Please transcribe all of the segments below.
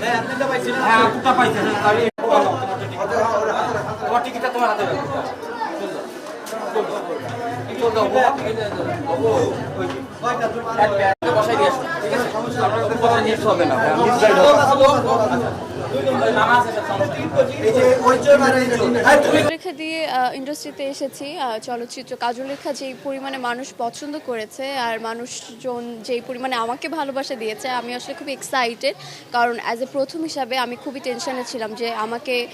হ্যাঁ আপনারটা পাইছেন একটু তোমার টিকিটটা তোমার হাতে রাখো। বসাই দিয়ে আসো, ঠিক আছে? আপনার তো হবে না, হ্যাঁ, দিয়ে ইন্ডাস্ট্রিতে এসেছি। চলচ্চিত্র কাজল লেখা যেই পরিমাণে মানুষ পছন্দ করেছে আর মানুষজন যেই পরিমাণে আমাকে ভালোবাসা দিয়েছে আমি আসলে খুব এক্সাইটেড কারণ অ্যাজ এ প্রথম হিসাবে আমি খুবই টেনশনে ছিলাম যে আমাকে আহ,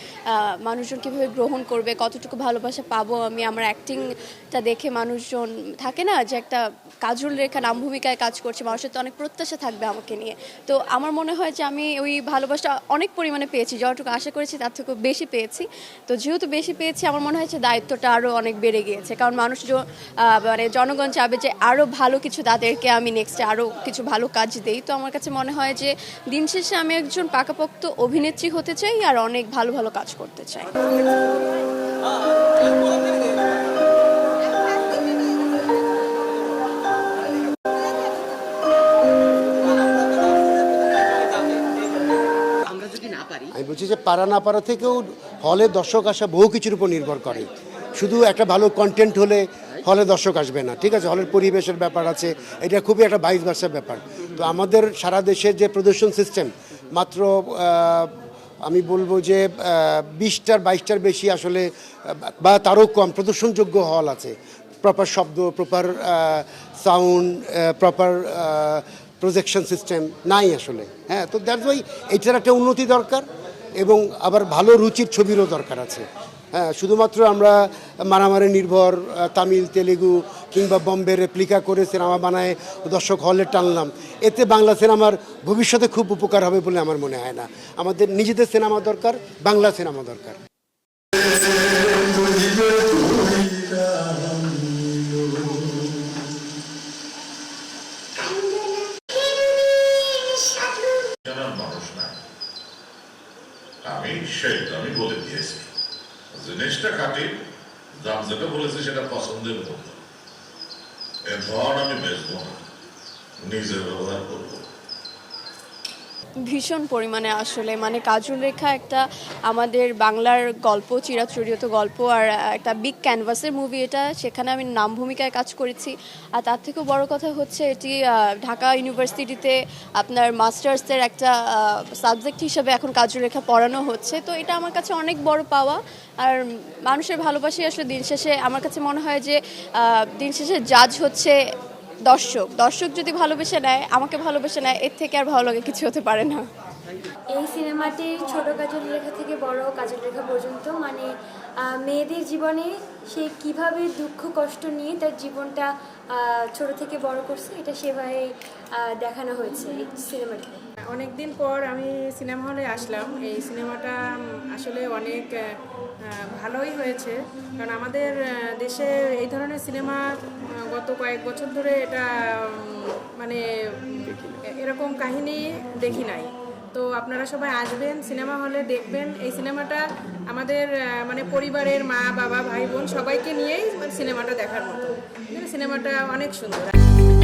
মানুষজন কীভাবে গ্রহণ করবে কতটুকু ভালোবাসা পাবো আমি। আমার অ্যাক্টিংটা দেখে মানুষজন থাকে না যে একটা কাজল রেখা নাম ভূমিকায় কাজ করছে মানুষের তো অনেক প্রত্যাশা থাকবে আমাকে নিয়ে। তো আমার মনে হয় যে আমি ওই ভালোবাসা অনেক পরিমাণে পেয়েছি, যতটুকু আশা করেছি তার থেকেও বেশি পেয়েছি। তো যেহেতু বেশি পেয়েছি, আমার মনে হয় যে দায়িত্বটা আরও অনেক বেড়ে গিয়েছে। কারণ মানুষ মানে জনগণ চাবে যে আরও ভালো কিছু তাদেরকে আমি নেক্সটে আরও কিছু ভালো কাজ দেই। তো আমার কাছে মনে হয় যে দিন শেষে আমি একজন পাকাপোক্ত অভিনেত্রী হতে চাই আর অনেক ভালো ভালো কাজ করতে চাই। বলছি যে পারা না পারা থেকেও হলে দর্শক আসা বহু কিছুর উপর নির্ভর করে। শুধু একটা ভালো কন্টেন্ট হলে হলে দর্শক আসবে না, ঠিক আছে? হলের পরিবেশের ব্যাপার আছে, এটা খুবই একটা বাইশ বার্ষের ব্যাপার। তো আমাদের সারা দেশের যে প্রদর্শন সিস্টেম মাত্র আমি বলব যে বিশটার বাইশটার বেশি আসলে বা তারও কম প্রদর্শনযোগ্য হল আছে। প্রপার শব্দ proper sound proper projection system নাই আসলে। হ্যাঁ তো দ্যাটস ওয়াই এটার একটা উন্নতি দরকার। এবং আবার ভালো রুচির ছবিরও দরকার আছে। হ্যাঁ শুধুমাত্র আমরা মারামারি নির্ভর তামিল, তেলেগু কিংবা বম্বে রেপ্লিকা করে সিনেমা বানায় দর্শক হলে টানলাম। এতে বাংলা সিনেমার ভবিষ্যতে খুব উপকার হবে বলে আমার মনে হয় না। আমাদের নিজেদের সিনেমা দরকার, বাংলা সিনেমা দরকার। সেই আমি বলে দিয়েছি। জিনিসটা খাটি, দাম যেটা বলেছে সেটা পছন্দের মতো। এ ধর আমি বেচবো না, নিজের ব্যবহার করব। ভীষণ পরিমাণে আসলে মানে কাজল রেখা একটা আমাদের বাংলার গল্প, চিরাচরিত গল্প আর একটা বিগ ক্যানভাসের মুভি এটা। সেখানে আমি নাম ভূমিকায় কাজ করেছি। আর তার থেকেও বড় কথা হচ্ছে এটি ঢাকা ইউনিভার্সিটিতে আপনার মাস্টার্সের একটা সাবজেক্ট হিসেবে এখন কাজল রেখা পড়ানো হচ্ছে। তো এটা আমার কাছে অনেক বড় পাওয়া। আর মানুষের ভালোবাসাই আসলে দিন শেষে, আমার কাছে মনে হয় যে দিন শেষে জাজ হচ্ছে দর্শক দর্শক যদি ভালোবেসে নেয়, আমাকে ভালোবেসে নেয়, এর থেকে আর ভালো লাগে কিছু হতে পারে না। এই সিনেমাটি ছোট কাজের রেখা থেকে বড় কাজের রেখা পর্যন্ত মানে মেয়েদের জীবনে সে কীভাবে দুঃখ, কষ্ট নিয়ে তার জীবনটা ছোট থেকে বড় করছে, এটা সেভাবে দেখানো হয়েছে এই সিনেমাটিতে। অনেকদিন পর আমি সিনেমা হলে আসলাম। এই সিনেমাটা আসলে অনেক ভালোই হয়েছে। কারণ আমাদের দেশে এই ধরনের সিনেমা গত কয়েক বছর ধরে এটা মানে এরকম কাহিনী দেখি নাই। তো আপনারা সবাই আসবেন, সিনেমা হলে দেখবেন। এই সিনেমাটা আমাদের মানে পরিবারের মা, বাবা, ভাই, বোন সবাইকে নিয়েই সিনেমাটা দেখার মতো। সিনেমাটা অনেক সুন্দর।